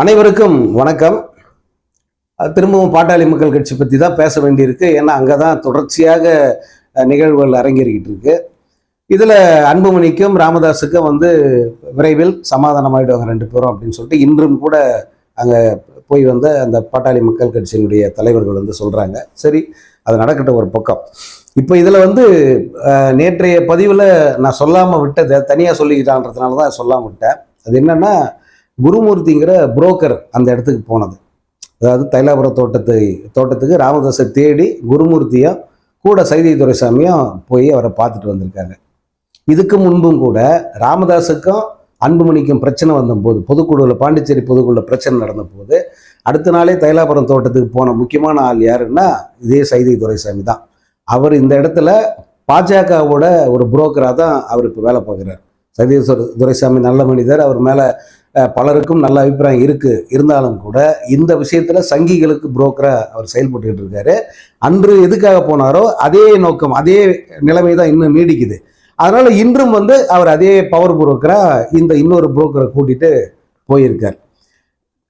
அனைவருக்கும் வணக்கம். திரும்பவும் பாட்டாளி மக்கள் கட்சி பற்றி தான் பேச வேண்டியிருக்கு. ஏன்னா அங்கே தான் தொடர்ச்சியாக நிகழ்வுகள் அரங்கேறிக்கிட்டு இருக்கு. இதில் அன்புமணிக்கும் ராமதாஸுக்கும் வந்து விரைவில் சமாதானமாயிடுவாங்க ரெண்டு பேரும் அப்படின்னு சொல்லிட்டு இன்றும் கூட அங்கே போய் வந்த அந்த பாட்டாளி மக்கள் கட்சியினுடைய தலைவர்கள் வந்து சொல்கிறாங்க சரி அது நடக்கட்டும் ஒரு பக்கம். இப்போ இதில் வந்து நேற்றைய பதிவில் நான் சொல்லாமல் விட்டதை. தனியாக சொல்லிக்கிட்டான்றதுனால தான் சொல்லாமல் விட்டேன். அது என்னென்னா குருமூர்த்திங்கிற புரோக்கர் அந்த இடத்துக்கு போனது. அதாவது தைலாபுரம் தோட்டத்தை தோட்டத்துக்கு ராமதாஸை தேடி குருமூர்த்தியும் கூட சைதை துரைசாமியும் போய் அவரை பார்த்துட்டு வந்திருக்காங்க. இதுக்கு முன்பும் கூட ராமதாஸுக்கும் அன்புமணிக்கும் பிரச்சனை வந்தபோது பொதுக்குழுவில் பாண்டிச்சேரி பொதுக்குழுவில் பிரச்சனை நடந்த போது அடுத்த நாளே தைலாபுரம் தோட்டத்துக்கு போன முக்கியமான ஆள் யாருன்னா இதே சைதை துரைசாமி தான். அவர் இந்த இடத்துல பாஜகவோட ஒரு புரோக்கராக தான் அவர் இப்போ வேலை பார்க்குறார். சைதை துரைசாமி நல்ல மனிதர் அவர் மேலே பலருக்கும் நல்ல அபிப்பிராயம் இருக்குது இருந்தாலும் கூட இந்த விஷயத்தில் சங்கிகளுக்கு புரோக்கராக அவர் செயல்பட்டுக்கிட்டு இருக்காரு. அன்று எதுக்காக போனாரோ அதே நோக்கம் அதே நிலைமை தான் இன்னும் நீடிக்குது. அதனால் இன்றும் வந்து அவர் அதே பவர் புரோக்கராக இந்த இன்னொரு புரோக்கரை கூட்டிகிட்டு போயிருக்கார்.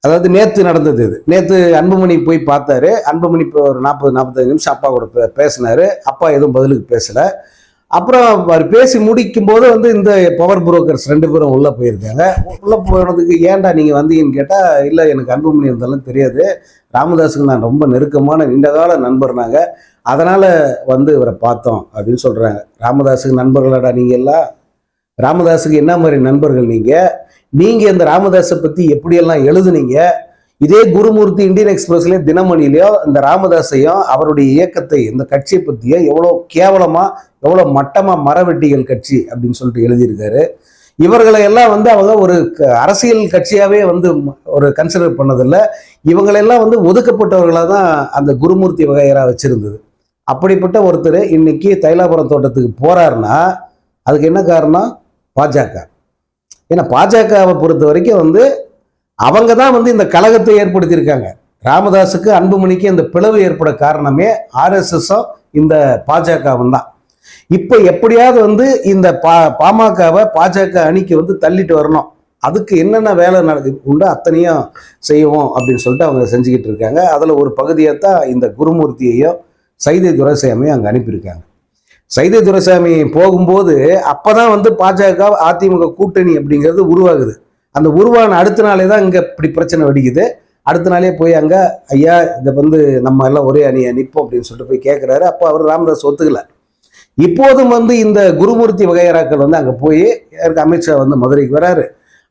அதாவது நேற்று நடந்தது இது. நேற்று அன்புமணி போய் பார்த்தாரு. அன்புமணி இப்போ ஒரு நாற்பது நாற்பத்தஞ்சு நிமிஷம் அப்பா கூட பே- பேசினாரு. அப்பா எதுவும் பதிலுக்கு பேசலை. அப்புறம் அவர் பேசி முடிக்கும் போது வந்து இந்த பவர் புரோக்கர்ஸ் ரெண்டு பேரும் உள்ளே போயிருக்காங்க. உள்ளே போனதுக்கு ஏன்டா நீங்கள் வந்தீங்கன்னு கேட்டால் இல்லை எனக்கு அன்புமணி இருந்தாலும் தெரியாது. ராமதாஸுக்கு நான் ரொம்ப நெருக்கமான நீண்டகால நண்பர் நாங்கள் அதனால் வந்து இவரை பார்த்தோம் அப்படின்னு சொல்கிறாங்க ராமதாஸுக்கு நண்பர்களாடா நீங்கள் எல்லாம்? ராமதாஸுக்கு என்ன மாதிரி நண்பர்கள் நீங்கள் நீங்கள் இந்த ராமதாஸை பற்றி எப்படியெல்லாம் எழுதுனீங்க? இதே குருமூர்த்தி இந்தியன் எக்ஸ்பிரஸ்லயே தினமணிலையோ இந்த ராமதாஸையும் அவருடைய இயக்கத்தை இந்த கட்சியை பற்றியும் எவ்வளோ கேவலமாக எவ்வளோ மட்டமா மரவெட்டிகள் கட்சி அப்படின்னு சொல்லிட்டு எழுதியிருக்காரு. இவர்களை எல்லாம் வந்து அவங்க ஒரு க- அரசியல் கட்சியாவே வந்து ஒரு கன்சிடர் பண்ணதில்லை. இவங்களெல்லாம் வந்து ஒதுக்கப்பட்டவர்களாக தான் அந்த குருமூர்த்தி வகையரா வச்சிருந்தது. அப்படிப்பட்ட ஒருத்தர் இன்னைக்கு தைலாபுரம் தோட்டத்துக்கு போகிறாருன்னா அதுக்கு என்ன காரணம்? பாஜக. ஏன்னா பாஜகவை பொறுத்த வரைக்கும் வந்து அவங்க தான் வந்து இந்த கழகத்தை ஏற்படுத்தியிருக்காங்க. ராமதாஸுக்கு அன்புமணிக்கு இந்த பிளவு ஏற்பட காரணமே ஆர்எஸ்எஸும் இந்த பாஜகவும் தான் இப்போ எப்படியாவது வந்து இந்த பா பாமகவை பாஜக அணிக்கு வந்து தள்ளிட்டு வரணும். அதுக்கு என்னென்ன வேலை நடக்கு உண்டோ அத்தனையும் செய்வோம் அப்படின்னு சொல்லிட்டு அவங்க செஞ்சுக்கிட்டு இருக்காங்க. அதில் ஒரு பகுதியை தான் இந்த குருமூர்த்தியையும் சைதை துரைசாமியும் அங்கே அனுப்பியிருக்காங்க. சைதை துரைசாமி போகும்போது அப்பதான் வந்து பாஜக அதிமுக கூட்டணி அப்படிங்கிறது உருவாகுது. அந்த உருவான அடுத்த நாளே தான் இங்கே இப்படி பிரச்சனை வெடிக்குது. அடுத்த நாளே போய் அங்கே ஐயா இதை வந்து நம்ம எல்லாம் ஒரே அணியை நிற்போம் அப்படின்னு சொல்லிட்டு போய் கேட்குறாரு அப்போ அவர் ராமதாஸ் ஒத்துக்கல. இப்போதும் வந்து இந்த குருமூர்த்தி வகையராக்கள் வந்து அங்கே போய் யாருக்கு அமித்ஷா வந்து மதுரைக்கு வராரு.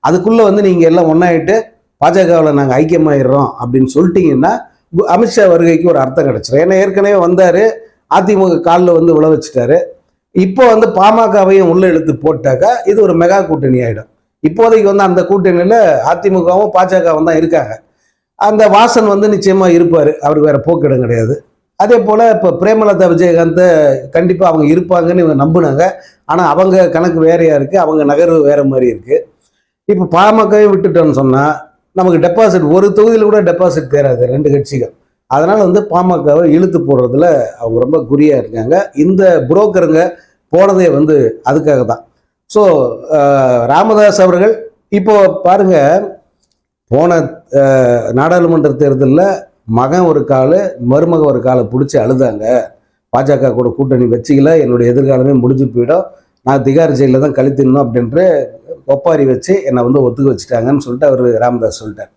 அதுக்குள்ளே வந்து நீங்கள் எல்லாம் ஒன்றாயிட்டு பாஜகவில் நாங்கள் ஐக்கியமாயிடுறோம் அப்படின்னு சொல்லிட்டீங்கன்னா அமித்ஷா வருகைக்கு ஒரு அர்த்தம் கிடச்சிடும் ஏன்னா ஏற்கனவே வந்தார். அதிமுக காலில் வந்து விழ வச்சுட்டாரு. இப்போ வந்து பாமகவையும் உள்ள இழுத்து போட்டாக்கா இது ஒரு மெகா கூட்டணி ஆகிடும் இப்போதைக்கு வந்து அந்த கூட்டணியில் அதிமுகவும் பாஜகவும் தான் இருக்காங்க. அந்த வாசன் வந்து நிச்சயமாக இருப்பார். அவருக்கு வேறு போக்கிடம் கிடையாது. அதே போல் இப்போ பிரேமலதா விஜயகாந்த் கண்டிப்பாக அவங்க இருப்பாங்கன்னு இவங்க நம்பினாங்க. ஆனால் அவங்க கணக்கு வேறையாக இருக்குது அவங்க நகர்வு வேறு மாதிரி இருக்குது இப்போ பாமகவே விட்டுட்டோம்னு சொன்னால் நமக்கு டெபாசிட் ஒரு தொகுதியில் கூட டெபாசிட் தேராது ரெண்டு கட்சிகள். அதனால் வந்து பாமகவை இழுத்து போடுறதுல அவங்க ரொம்ப குறியாக இருக்காங்க. இந்த புரோக்கருங்க போனதே வந்து அதுக்காக தான் ஸோ ராமதாஸ் அவர்கள் இப்போ பாருங்கள் போன நாடாளுமன்ற தேர்தலில் மகன் ஒரு கால் மருமக ஒரு காலை பிடிச்சி அழுதாங்க. பாஜக கூட கூட்டணி வச்சிக்கல என்னுடைய எதிர்காலமே முடிஞ்சு போயிடும். நான் திகார் ஜெயிலில் தான் கழித்திடணும் அப்படின்ட்டு ஒப்பாரி வச்சு என்னை வந்து ஒத்துக்க வச்சுட்டாங்கன்னு சொல்லிட்டு அவர் ராமதாஸ் சொல்லிட்டார்.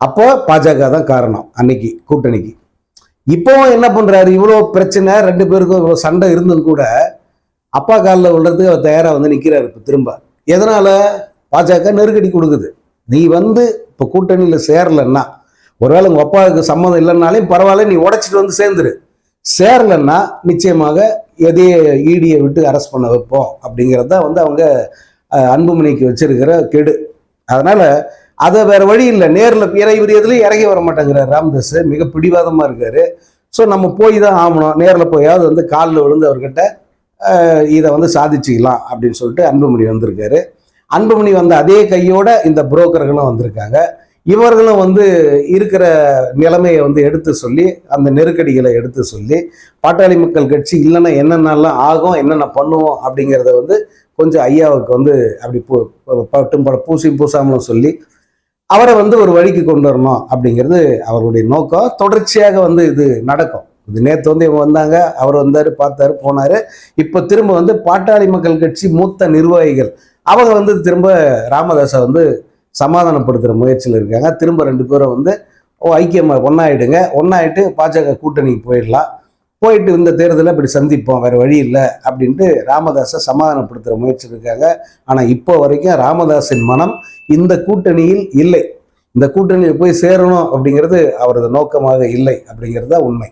அப்போ பாஜக தான் காரணம் அன்னைக்கு கூட்டணிக்கு. இப்போ என்ன பண்ணுறாரு இவ்வளோ பிரச்சனை ரெண்டு பேருக்கும் இவ்வளோ சண்டை இருந்தும் கூட அப்பா காலில் உள்ளதுக்கு அவர் தயாராக வந்து நிற்கிறாரு இப்போ திரும்ப. எதனால்? பாஜக நெருக்கடி கொடுக்குது. நீ வந்து இப்போ கூட்டணியில் சேரலன்னா ஒருவேளை உங்கள் அப்பாவுக்கு சம்மதம் இல்லைன்னாலும் பரவாயில்ல நீ உடைச்சிட்டு வந்து சேர்ந்துரு. சேரலன்னா நிச்சயமாக எதையே ஈடியை விட்டு அரெஸ்ட் பண்ண வைப்போம் அப்படிங்கிறது தான் வந்து அவங்க அன்புமணிக்கு வச்சிருக்கிற கெடு. அதனால் அதை வேற வழி இல்லை. நேரில் இறை விரியதுலேயும் இறங்கி வர மாட்டேங்கிறார் ராம்தாஸ். மிக பிடிவாதமாக இருக்காரு. ஸோ நம்ம போய் தான் ஆகணும். நேரில் போயாவது வந்து காலில் விழுந்து அவர்கிட்ட இதை வந்து சாதிச்சுக்கலாம் அப்படின்னு சொல்லிட்டு அன்புமணி வந்திருக்காரு. அன்புமணி வந்த அதே கையோட இந்த புரோக்கர்களும் வந்திருக்காங்க. இவர்களும் வந்து இருக்கிற நிலைமையை வந்து எடுத்து சொல்லி அந்த நெருக்கடிகளை எடுத்து சொல்லி பாட்டாளி மக்கள் கட்சி இல்லைன்னா என்னென்னலாம் ஆகும் என்னென்ன பண்ணுவோம் அப்படிங்கிறத வந்து கொஞ்சம் ஐயாவுக்கு வந்து அப்படி பூ பட்டும் பட பூசி பூசாமலும் சொல்லி அவரை வந்து ஒரு வழிக்கு கொண்டு வரணும் அப்படிங்கிறது அவருடைய நோக்கம். தொடர்ச்சியாக வந்து இது நடக்கும். இது நேற்று வந்து இவங்க வந்தாங்க அவர் வந்தார் பார்த்தாரு போனார். இப்போ திரும்ப வந்து பாட்டாளி மக்கள் கட்சி மூத்த நிர்வாகிகள் அவங்க வந்து திரும்ப ராமதாஸை வந்து சமாதானப்படுத்துகிற முயற்சியில் இருக்காங்க. திரும்ப ரெண்டு பேரும் வந்து ஓ ஐக்கியமாக ஒன்றாயிடுங்க ஒன்றாயிட்டு பாஜக கூட்டணிக்கு போயிடலாம். போயிட்டு இந்த தேர்தலில் இப்படி சந்திப்போம். வேறு வழி இல்லை. அப்படின்ட்டு ராமதாஸை சமாதானப்படுத்துகிற முயற்சி இருக்காங்க. ஆனால் இப்போ வரைக்கும் ராமதாஸின் மனம் இந்த கூட்டணியில் இல்லை. இந்த கூட்டணியில் போய் சேரணும் அப்படிங்கிறது அவரது நோக்கமாக இல்லை அப்படிங்கிறது தான் உண்மை.